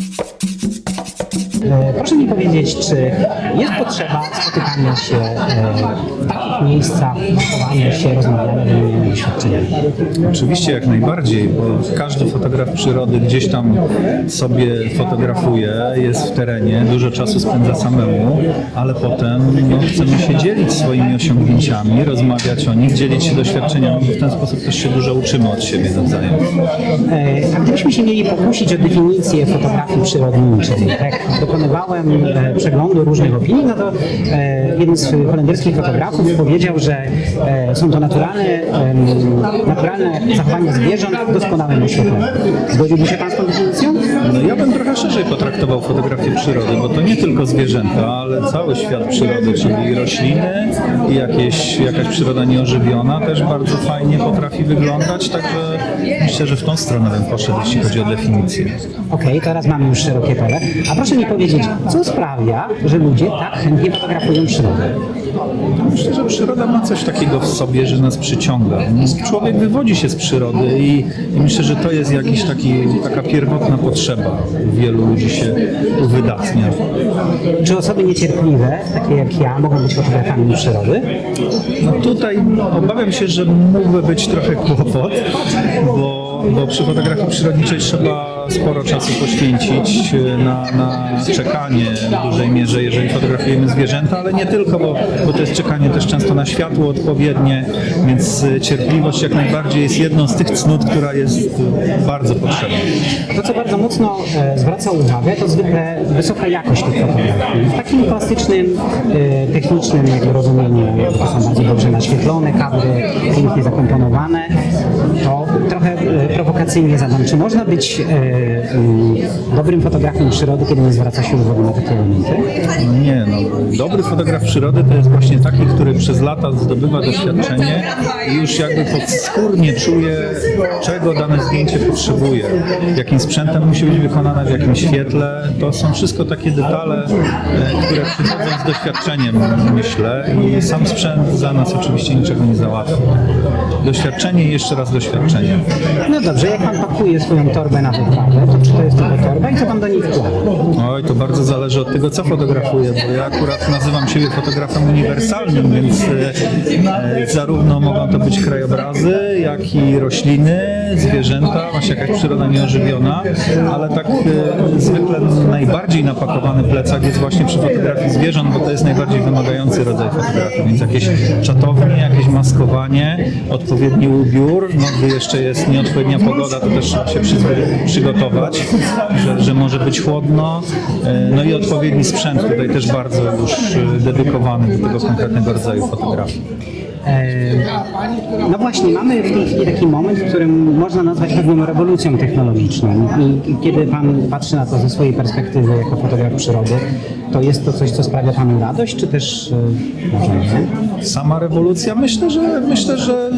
you Proszę mi powiedzieć, czy jest potrzeba spotykania się e, w takich miejscach, chowania się, rozmawiania, wymieniania doświadczeniami? Oczywiście jak najbardziej, bo każdy fotograf przyrody gdzieś tam sobie fotografuje, jest w terenie, dużo czasu spędza samemu, ale potem no, chcemy się dzielić swoimi osiągnięciami, rozmawiać o nich, dzielić się doświadczeniami w ten sposób też się dużo uczymy od siebie nawzajem. E, A gdybyśmy się mieli pokusić o definicję fotografii przyrodniczej, tak dokonywałem e, przeglądu różnych opinii, no to e, jeden z holenderskich fotografów powiedział, że e, są to naturalne, naturalne zachowania zwierząt w doskonałym oświetleniu. Zgodziłby się Pan z tą definicją? No ja bym trochę szerzej potraktował fotografię przyrody, bo to nie tylko zwierzęta, ale cały świat przyrody, czyli rośliny i jakieś, jakaś przyroda nieożywiona też bardzo fajnie potrafi wyglądać, także myślę, że w tą stronę bym poszedł, jeśli chodzi o definicję. Okej, teraz mamy już szerokie pole. A proszę mi powiedzieć, co sprawia, że ludzie tak chętnie fotografują przyrodę? Myślę, że przyroda ma coś takiego w sobie, że nas przyciąga. Człowiek wywodzi się z przyrody i, i myślę, że to jest jakiś taki, taka pierwotna potrzeba. Wielu ludzi się uwydatnia. Czy osoby niecierpliwe, takie jak ja, mogą być fotografami przyrody? No tutaj obawiam się, że mógłby być trochę kłopot, bo, bo przy fotografii przyrodniczej trzeba sporo czasu poświęcić na, na czekanie w dużej mierze, jeżeli fotografujemy zwierzęta, ale nie tylko, bo, bo to jest czekanie też często na światło odpowiednie, więc cierpliwość jak najbardziej jest jedną z tych cnót, która jest bardzo potrzebna. To, co bardzo mocno e, zwraca uwagę, to zwykle wysoka jakość tych fotografii. W takim klasycznym, e, technicznym rozumieniu to są bardzo dobrze naświetlone kadry, pięknie zakomponowane. Trochę e, prowokacyjnie zadam. Czy można być e, mm, dobrym fotografem przyrody, kiedy nie zwraca się uwagi na takie elementy? Nie, no, dobry fotograf przyrody to jest właśnie taki, który przez lata zdobywa doświadczenie i już jakby podskórnie czuje, czego dane zdjęcie potrzebuje, jakim sprzętem musi być wykonane, w jakim świetle. To są wszystko takie detale, e, które przychodzą z doświadczeniem, myślę, i sam sprzęt za nas oczywiście niczego nie załatwi. Doświadczenie jeszcze raz doświadczenie. No dobrze, jak Pan pakuje swoją torbę na wyprawę, to czy to jest tylko torba i co Pan do niej wkłada? Oj, to bardzo zależy od tego, co fotografuję, bo ja akurat nazywam siebie fotografem uniwersalnym, więc e, e, zarówno mogą to być krajobrazy, jak i rośliny, zwierzęta, właśnie jakaś przyroda nieożywiona, ale tak e, zwykle najbardziej napakowany plecak jest właśnie przy fotografii zwierząt, bo to jest najbardziej wymagający rodzaj fotografii, więc jakieś czatownie, jakieś maskowanie, odpowiedni ubiór, no gdy jeszcze jest nieodpowiednia pogoda, to też trzeba się przygotować, że, że może być chłodno, e, no i odpowiedni sprzęt, tutaj też bardzo już dedykowany do tego konkretnego rodzaju fotografii. E, No właśnie, mamy w tej chwili taki moment, w którym można nazwać pewną rewolucją technologiczną. I kiedy Pan patrzy na to ze swojej perspektywy jako fotograf przyrody, to jest to coś, co sprawia Panu radość, czy też e, może nie? Sama rewolucja, myślę, że myślę, że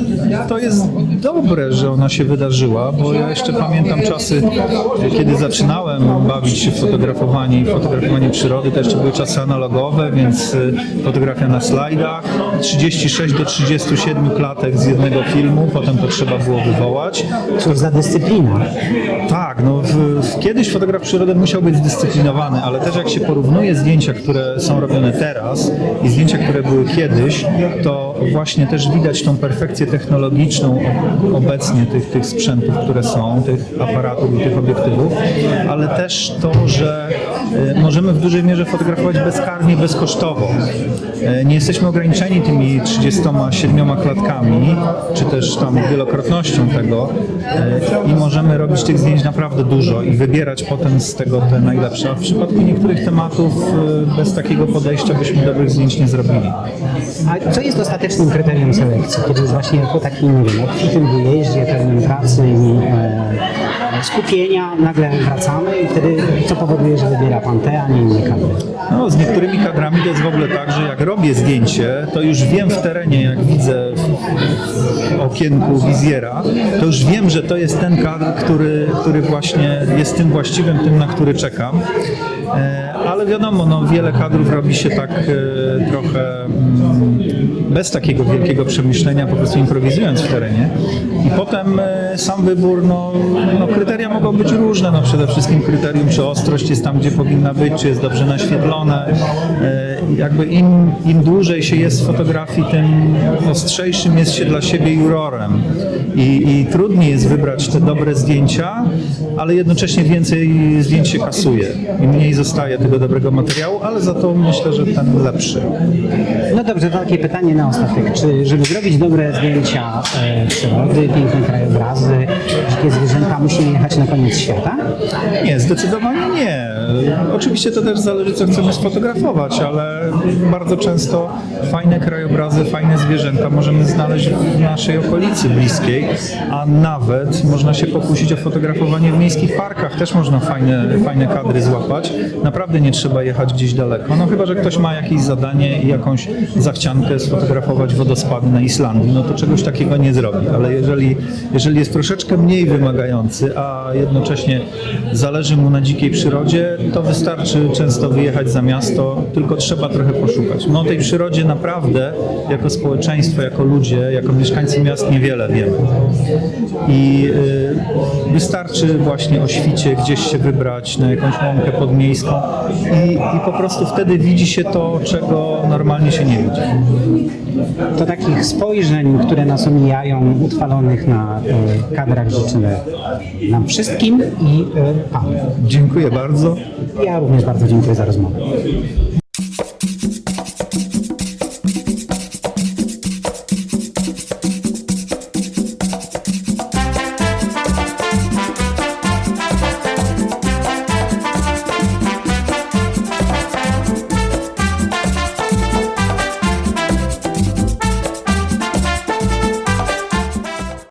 to jest dobre, że ona się wydarzyła, bo ja jeszcze pamiętam czasy, kiedy zaczynałem bawić się w fotografowanie i fotografowanie przyrody, to jeszcze były czasy analogowe, więc y, fotografia na slajdach, 36 do 37 klatek z jednego filmu, potem to trzeba było wywołać. Cóż za dyscyplina. Tak, no w, w, kiedyś fotograf przyrody musiał być zdyscyplinowany, ale też jak się porównuje zdjęcia, które są robione teraz i zdjęcia, które były kiedyś, to właśnie też widać tą perfekcję technologiczną obecnie tych, tych sprzętów, które są, tych aparatów i tych obiektywów, ale też to, że e, możemy w dużej mierze fotografować bezkarnie, bezkosztowo. E, Nie jesteśmy ograniczeni tymi 37 klatkami, czy też tam wielokrotnością tego e, i możemy robić tych zdjęć naprawdę dużo i wybierać potem z tego te najlepsze. A w przypadku niektórych tematów e, bez takiego podejścia byśmy dobrych zdjęć nie zrobili. A co jest ostatecznym kryterium selekcji? Kiedy właśnie po takim, obfitym wyjeździe, pełnym pracy i e, skupienia nagle wracamy i wtedy co powoduje, że wybiera Pan te, a nie inne kadry? No, z niektórymi kadrami to jest w ogóle tak, że jak robię zdjęcie, to już wiem w terenie, jak widzę w, okienku wizjera, to już wiem, że to jest ten kadr, który, który właśnie jest tym właściwym, tym, na który czekam. E, Ale wiadomo, no, wiele kadrów robi się tak e, trochę mm, bez takiego wielkiego przemyślenia, po prostu improwizując w terenie. I potem e, sam wybór, no, no kryteria mogą być różne. No, przede wszystkim kryterium, czy ostrość jest tam, gdzie powinna być, czy jest dobrze naświetlone. Jakby im, im dłużej się jest w fotografii, tym ostrzejszym jest się dla siebie jurorem. I, I trudniej jest wybrać te dobre zdjęcia, ale jednocześnie więcej zdjęć się kasuje i mniej zostaje tego dobrego materiału, ale za to myślę, że ten lepszy. No dobrze, to takie pytanie na ostatek. Czy żeby zrobić dobre zdjęcia e, przyrody, piękne krajobrazy, dzikie zwierzęta, musimy jechać na koniec świata? Nie, zdecydowanie nie. Oczywiście to też zależy, co chcemy sfotografować, ale bardzo często fajne krajobrazy, fajne zwierzęta możemy znaleźć w naszej okolicy bliskiej, a nawet można się pokusić o fotografowanie w miejskich parkach. Też można fajne, fajne kadry złapać. Naprawdę nie trzeba jechać gdzieś daleko. No chyba, że ktoś ma jakieś zadanie i jakąś zachciankę sfotografować wodospady na Islandii, no to czegoś takiego nie zrobi. Ale jeżeli, jeżeli jest troszeczkę mniej wymagający, a jednocześnie zależy mu na dzikiej przyrodzie, to wystarczy często wyjechać za miasto, tylko trzeba trochę poszukać. No o tej przyrodzie naprawdę jako społeczeństwo, jako ludzie, jako mieszkańcy miast niewiele wiemy. I y, wystarczy właśnie o świcie gdzieś się wybrać na jakąś łąkę podmiejską i, i po prostu wtedy widzi się to, czego normalnie się nie widzi. To takich spojrzeń, które nas omijają, utrwalonych na e, kadrach życzymy nam wszystkim i e, Panu. Dziękuję bardzo. Ja również bardzo dziękuję za rozmowę.